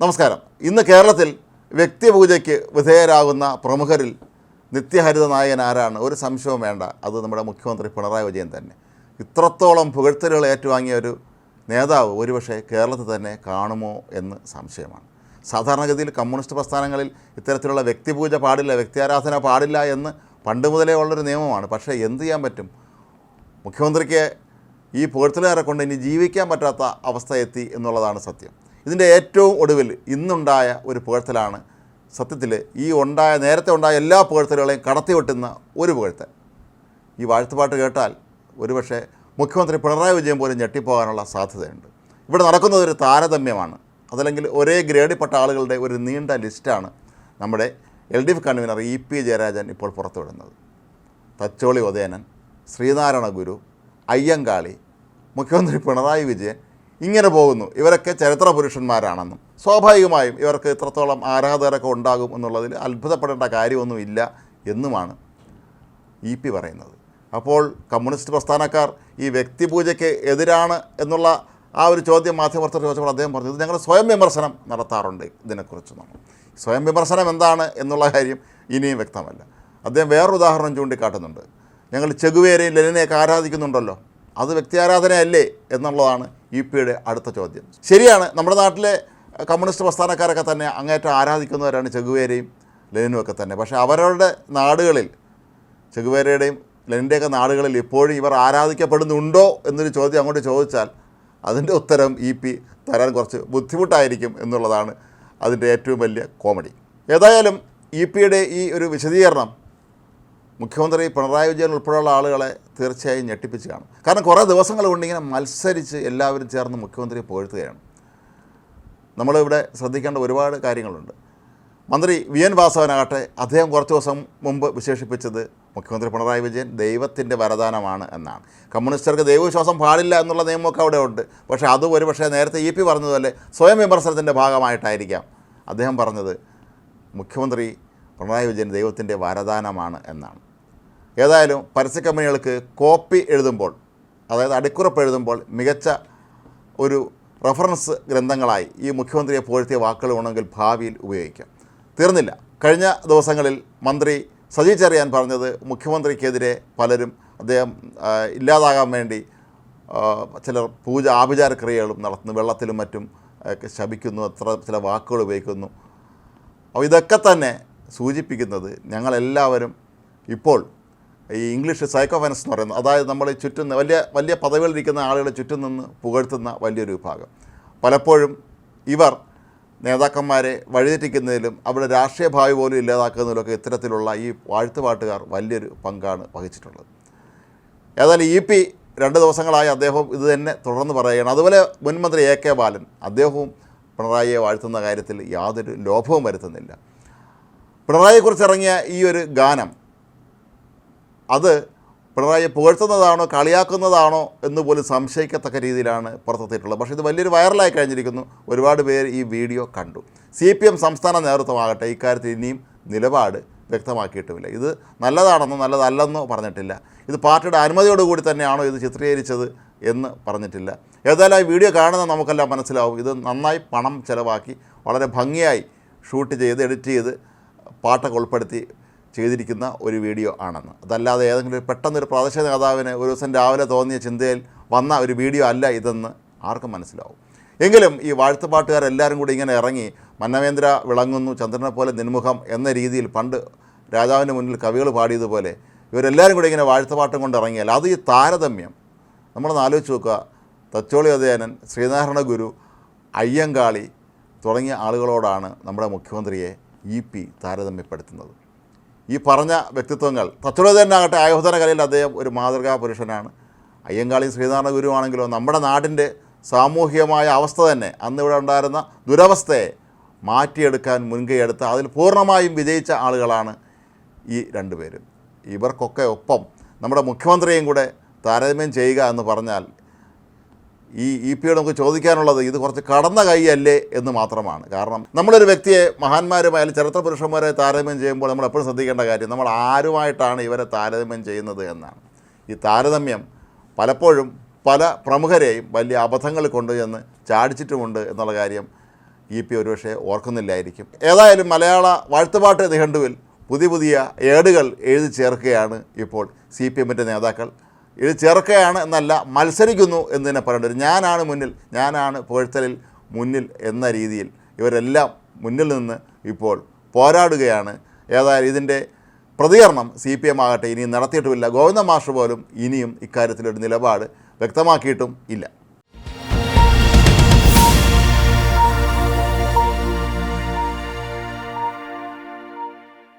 നമസ്കാരം. ഇന്ന് കേരളത്തിൽ വ്യക്തിപൂജയ്ക്ക് വിധേയരാകുന്ന പ്രമുഖരിൽ നിത്യഹരിത നായകൻ ആരാണ്? ഒരു സംശയവും വേണ്ട. അത് നമ്മുടെ മുഖ്യമന്ത്രി പിണറായി വിജയൻ തന്നെ. ഇത്രത്തോളം പുകഴ്ത്തലുകൾ ഏറ്റുവാങ്ങിയ ഒരു നേതാവ് ഒരുപക്ഷെ കേരളത്തിൽ തന്നെ കാണുമോ എന്ന് സംശയമാണ്. സാധാരണഗതിയിൽ കമ്മ്യൂണിസ്റ്റ് പ്രസ്ഥാനങ്ങളിൽ ഇത്തരത്തിലുള്ള വ്യക്തിപൂജ പാടില്ല വ്യക്തിയാരാധന പാടില്ല എന്ന് പണ്ട് മുതലേ ഉള്ളൊരു നിയമമാണ്. പക്ഷേ എന്ത് ചെയ്യാൻ പറ്റും? മുഖ്യമന്ത്രിക്ക് ഈ പുകഴ്ത്തലുകാരെ കൊണ്ട് ഇനി ജീവിക്കാൻ പറ്റാത്ത അവസ്ഥ എത്തി എന്നുള്ളതാണ് സത്യം. ഇതിന്റെ ഏറ്റവും ഒടുവിൽ ഇന്നുണ്ടായ ഒരു പുകഴ്ത്തലാണ് സത്യത്തിൽ ഈ ഉണ്ടായ നേരത്തെ ഉണ്ടായ എല്ലാ പുകഴ്ത്തലുകളെയും കടത്തിവെട്ടുന്ന ഒരു പുകഴ്ത്തൽ. ഈ വാഴ്ത്തുപാട്ട് കേട്ടാൽ ഒരുപക്ഷെ മുഖ്യമന്ത്രി പിണറായി വിജയൻ പോലും ഞെട്ടിപ്പോകാനുള്ള സാധ്യതയുണ്ട്. ഇവിടെ നടക്കുന്നത് ഒരു താരതമ്യമാണ്. അതല്ലെങ്കിൽ ഒരേ ഗ്രേഡിൽപ്പെട്ട ആളുകളുടെ ഒരു നീണ്ട ലിസ്റ്റാണ് നമ്മുടെ L D F convener E P Jayarajan ഇപ്പോൾ പുറത്തുവിടുന്നത്. തച്ചോളി ഉദയനൻ ശ്രീനാരായണ ഗുരു അയ്യങ്കാളി മുഖ്യമന്ത്രി പിണറായി വിജയൻ ഇങ്ങനെ പോകുന്നു. ഇവരൊക്കെ ചരിത്ര പുരുഷന്മാരാണെന്നും. സ്വാഭാവികമായും ഇവർക്ക് ഇത്രത്തോളം ആരാധകരൊക്കെ ഉണ്ടാകും എന്നുള്ളതിൽ അത്ഭുതപ്പെടേണ്ട കാര്യമൊന്നുമില്ല എന്നുമാണ് ഇ പി പറയുന്നത്. അപ്പോൾ കമ്മ്യൂണിസ്റ്റ് പ്രസ്ഥാനക്കാർ ഈ വ്യക്തിപൂജയ്ക്ക് എതിരാണ് എന്നുള്ള ആ ഒരു ചോദ്യം മാധ്യമവർത്തകർ ചോദിച്ചപ്പോൾ അദ്ദേഹം പറഞ്ഞു ഇത് ഞങ്ങൾ സ്വയം വിമർശനം നടത്താറുണ്ട് ഇതിനെക്കുറിച്ച് നമ്മൾ. സ്വയം വിമർശനം എന്താണ് എന്നുള്ള കാര്യം ഇനിയും വ്യക്തമല്ല. അദ്ദേഹം വേറൊരു ഉദാഹരണം ചൂണ്ടിക്കാട്ടുന്നുണ്ട്. ഞങ്ങൾ ചെഗുവേരെയും ലെനിനെയൊക്കെ ആരാധിക്കുന്നുണ്ടല്ലോ. അത് വ്യക്തി ആരാധനയല്ലേ എന്നുള്ളതാണ് ഇ പിയുടെ അടുത്ത ചോദ്യം. ശരിയാണ് നമ്മുടെ നാട്ടിലെ കമ്മ്യൂണിസ്റ്റ് പ്രസ്ഥാനക്കാരൊക്കെ തന്നെ അങ്ങേറ്റം ആരാധിക്കുന്നവരാണ് ചെഗുവേരയും ലെനിനും ഒക്കെ തന്നെ. പക്ഷേ അവരുടെ നാടുകളിൽ ചെഗുവേരയുടെയും ലെനിന്റെയൊക്കെ നാടുകളിൽ ഇപ്പോഴും ഇവർ ആരാധിക്കപ്പെടുന്നുണ്ടോ എന്നൊരു ചോദ്യം അങ്ങോട്ട് ചോദിച്ചാൽ അതിന്റെ ഉത്തരം ഇ പി തരാൻ കുറച്ച് ബുദ്ധിമുട്ടായിരിക്കും എന്നുള്ളതാണ് അതിന്റെ ഏറ്റവും വലിയ കോമഡി. ഏതായാലും ഇ പിയുടെ ഈ ഒരു വിശദീകരണം മുഖ്യമന്ത്രി പിണറായി വിജയൻ ഉൾപ്പെടെയുള്ള ആളുകളെ തീർച്ചയായും ഞെട്ടിപ്പിച്ച് കാണും കാരണം കുറേ ദിവസങ്ങൾ കൊണ്ടിങ്ങനെ മത്സരിച്ച് എല്ലാവരും ചേർന്ന് മുഖ്യമന്ത്രിയെ പുകഴ്ത്തുകയാണ് നമ്മളിവിടെ ശ്രദ്ധിക്കേണ്ട ഒരുപാട് കാര്യങ്ങളുണ്ട്. മന്ത്രി വി എൻ വാസവനാകട്ടെ അദ്ദേഹം കുറച്ച് ദിവസം മുമ്പ് വിശേഷിപ്പിച്ചത് മുഖ്യമന്ത്രി പിണറായി വിജയൻ ദൈവത്തിന്റെ വരദാനമാണ് എന്നാണ്. കമ്മ്യൂണിസ്റ്റർക്ക് ദൈവവിശ്വാസം പാടില്ല എന്നുള്ള നിയമമൊക്കെ അവിടെ ഉണ്ട് പക്ഷേ അത് ഒരു പക്ഷേ നേരത്തെ ഇ പി പറഞ്ഞതുപോലെ സ്വയം വിമർശനത്തിന്റെ ഭാഗമായിട്ടായിരിക്കാം അദ്ദേഹം പറഞ്ഞത് മുഖ്യമന്ത്രി പിണറായി വിജയൻ ദൈവത്തിന്റെ വരദാനമാണ് എന്നാണ്. ഏതായാലും പരസ്യ കമ്പനികൾക്ക് കോപ്പി എഴുതുമ്പോൾ അതായത് അടിക്കുറപ്പ് എഴുതുമ്പോൾ മികച്ച ഒരു റഫറൻസ് ഗ്രന്ഥങ്ങളായി ഈ മുഖ്യമന്ത്രിയെ പുകഴ്ത്തിയ വാക്കുകൾ ഉണ്ടെങ്കിൽ ഭാവിയിൽ ഉപയോഗിക്കാം. തീർന്നില്ല. കഴിഞ്ഞ ദിവസങ്ങളിൽ മന്ത്രി സജി ചെറിയാൻ പറഞ്ഞത് മുഖ്യമന്ത്രിക്കെതിരെ പലരും അദ്ദേഹം ഇല്ലാതാകാൻ വേണ്ടി ചിലർ പൂജ ആഭിചാരക്രിയകളും നടത്തുന്നു വെള്ളത്തിലും മറ്റും ശപിക്കുന്നു അത്ര ചില വാക്കുകൾ ഉപയോഗിക്കുന്നു. അപ്പോൾ ഇതൊക്കെ തന്നെ സൂചിപ്പിക്കുന്നത് ഞങ്ങളെല്ലാവരും ഇപ്പോൾ ഈ ഇംഗ്ലീഷ് സൈക്കോഫനസ് എന്ന് പറയുന്നത് അതായത് നമ്മൾ ചുറ്റുന്ന വലിയ വലിയ പദവികളിരിക്കുന്ന ആളുകളെ ചുറ്റും നിന്ന് പുകഴ്ത്തുന്ന വലിയൊരു വിഭാഗം. പലപ്പോഴും ഇവർ നേതാക്കന്മാരെ വഴിതെറ്റിക്കുന്നതിലും അവരുടെ രാഷ്ട്രീയ ഭാവി പോലും ഇല്ലാതാക്കുന്നതിലൊക്കെ ഇത്തരത്തിലുള്ള ഈ വാഴ്ത്തുപാട്ടുകാർ വലിയൊരു പങ്കാണ് വഹിച്ചിട്ടുള്ളത്. ഏതായാലും ഇ പി രണ്ട് ദിവസങ്ങളായി അദ്ദേഹം ഇത് തന്നെ തുടർന്ന് പറയുകയാണ്. അതുപോലെ മുൻമന്ത്രി എ കെ ബാലൻ അദ്ദേഹവും പിണറായിയെ വാഴ്ത്തുന്ന കാര്യത്തിൽ യാതൊരു ലോഭവും വരുത്തുന്നില്ല. പിണറായിയെക്കുറിച്ച് ഇറങ്ങിയ ഈ ഒരു ഗാനം അത് പിണറായിയെ പുകഴ്ത്തുന്നതാണോ കളിയാക്കുന്നതാണോ എന്ന് പോലും സംശയിക്കത്തക്ക രീതിയിലാണ് പുറത്തെത്തിയിട്ടുള്ളത്. പക്ഷേ ഇത് വലിയൊരു വൈറലായി കഴിഞ്ഞിരിക്കുന്നു. ഒരുപാട് പേർ ഈ വീഡിയോ കണ്ടു. സി പി എം സംസ്ഥാന നേതൃത്വമാകട്ടെ ഇക്കാര്യത്തിൽ ഇനിയും നിലപാട് വ്യക്തമാക്കിയിട്ടുമില്ല. ഇത് നല്ലതാണെന്നോ നല്ലതല്ലെന്നോ പറഞ്ഞിട്ടില്ല. ഇത് പാർട്ടിയുടെ അനുമതിയോടുകൂടി തന്നെയാണോ ഇത് ചിത്രീകരിച്ചത് എന്ന് പറഞ്ഞിട്ടില്ല. ഏതായാലും ഈ വീഡിയോ കാണുന്ന നമുക്കെല്ലാം മനസ്സിലാവും. ഇത് നന്നായി പണം ചിലവാക്കി വളരെ ഭംഗിയായി ഷൂട്ട് ചെയ്ത് എഡിറ്റ് ചെയ്ത് പാട്ടൊക്കെ ഉൾപ്പെടുത്തി ചെയ്തിരിക്കുന്ന ഒരു വീഡിയോ ആണെന്ന്. അതല്ലാതെ ഏതെങ്കിലും പെട്ടെന്നൊരു പ്രാദേശിക നേതാവിന് ഒരു ദിവസം രാവിലെ തോന്നിയ ചിന്തയിൽ വന്ന ഒരു വീഡിയോ അല്ല ഇതെന്ന് ആർക്കും മനസ്സിലാവും. എങ്കിലും ഈ വാഴ്ത്തുപാട്ടുകാരെല്ലാവരും കൂടി ഇങ്ങനെ ഇറങ്ങി മന്നവേന്ദ്ര വിളങ്ങുന്നു ചന്ദ്രനെ പോലെ നിന്മുഖം എന്ന രീതിയിൽ പണ്ട് രാജാവിന്റെ മുന്നിൽ കവികൾ പാടിയതുപോലെ ഇവരെല്ലാവരും കൂടി ഇങ്ങനെ വാഴ്ത്തുപാട്ടും കൊണ്ട് ഇറങ്ങിയാൽ അത് ഈ താരതമ്യം. നമ്മളൊന്ന് ആലോചിച്ച് നോക്കുക. തച്ചോളി ഉദയനൻ ശ്രീനാരായണ ഗുരു അയ്യങ്കാളി തുടങ്ങിയ ആളുകളോടാണ് നമ്മുടെ മുഖ്യമന്ത്രിയെ ഇ പി താരതമ്യപ്പെടുത്തുന്നത്. ഈ പറഞ്ഞ വ്യക്തിത്വങ്ങൾ തത്വത തന്നെ ആകട്ടെ ആയോധന കലയിൽ അദ്ദേഹം ഒരു മാതൃകാ പുരുഷനാണ്. അയ്യങ്കാളി ശ്രീനാരായണ ഗുരു ആണെങ്കിലോ നമ്മുടെ നാടിന്റെ സാമൂഹികമായ അവസ്ഥ തന്നെ അന്ന് ഇവിടെ ഉണ്ടായിരുന്ന ദുരവസ്ഥയെ മാറ്റിയെടുക്കാൻ മുൻകൈയെടുത്ത് അതിൽ പൂർണമായും വിജയിച്ച ആളുകളാണ് ഈ രണ്ടുപേരും ഇവർക്കൊക്കെ ഒപ്പം നമ്മുടെ മുഖ്യമന്ത്രിയും കൂടെ താരതമ്യം ചെയ്യുക എന്ന് പറഞ്ഞാൽ ഈ ഇ പിയോട് നമുക്ക് ചോദിക്കാനുള്ളത് ഇത് കുറച്ച് കടന്ന കൈയല്ലേ എന്ന് മാത്രമാണ്. കാരണം നമ്മളൊരു വ്യക്തിയെ മഹാന്മാരുമായി ചരിത്ര പുരുഷന്മാരെ താരതമ്യം ചെയ്യുമ്പോൾ നമ്മൾ എപ്പോഴും ശ്രദ്ധിക്കേണ്ട കാര്യം നമ്മൾ ആരുമായിട്ടാണ് ഇവരെ താരതമ്യം ചെയ്യുന്നത് എന്നാണ്. ഈ താരതമ്യം പലപ്പോഴും പല പ്രമുഖരെയും വലിയ അബദ്ധങ്ങൾ കൊണ്ടുചെന്ന് ചാടിച്ചിട്ടുമുണ്ട് എന്നുള്ള കാര്യം ഇ പി ഒരുപക്ഷെ ഓർക്കുന്നില്ലായിരിക്കും. ഏതായാലും മലയാള വാഴ്ത്തുപാട്ട് നിഘണ്ടുവിൽ പുതിയ പുതിയ ഏടുകൾ എഴുതി ചേർക്കുകയാണ് ഇപ്പോൾ സി പി എമ്മിന്റെ നേതാക്കൾ. എഴുതി ചേർക്കുകയാണ് എന്നല്ല മത്സരിക്കുന്നു എന്ന് തന്നെ പറയേണ്ടി വരും. ഞാനാണ് മുന്നിൽ ഞാനാണ് പുകഴ്ത്തലിൽ മുന്നിൽ എന്ന രീതിയിൽ ഇവരെല്ലാം മുന്നിൽ നിന്ന് ഇപ്പോൾ പോരാടുകയാണ്. ഏതായാലും ഇതിന്റെ പ്രതികരണം സി പി എം ആകട്ടെ ഇനിയും നടത്തിയിട്ടുമില്ല. ഗോവിന്ദ മാഷ് പോലും ഇനിയും ഇക്കാര്യത്തിലൊരു നിലപാട് വ്യക്തമാക്കിയിട്ടും ഇല്ല.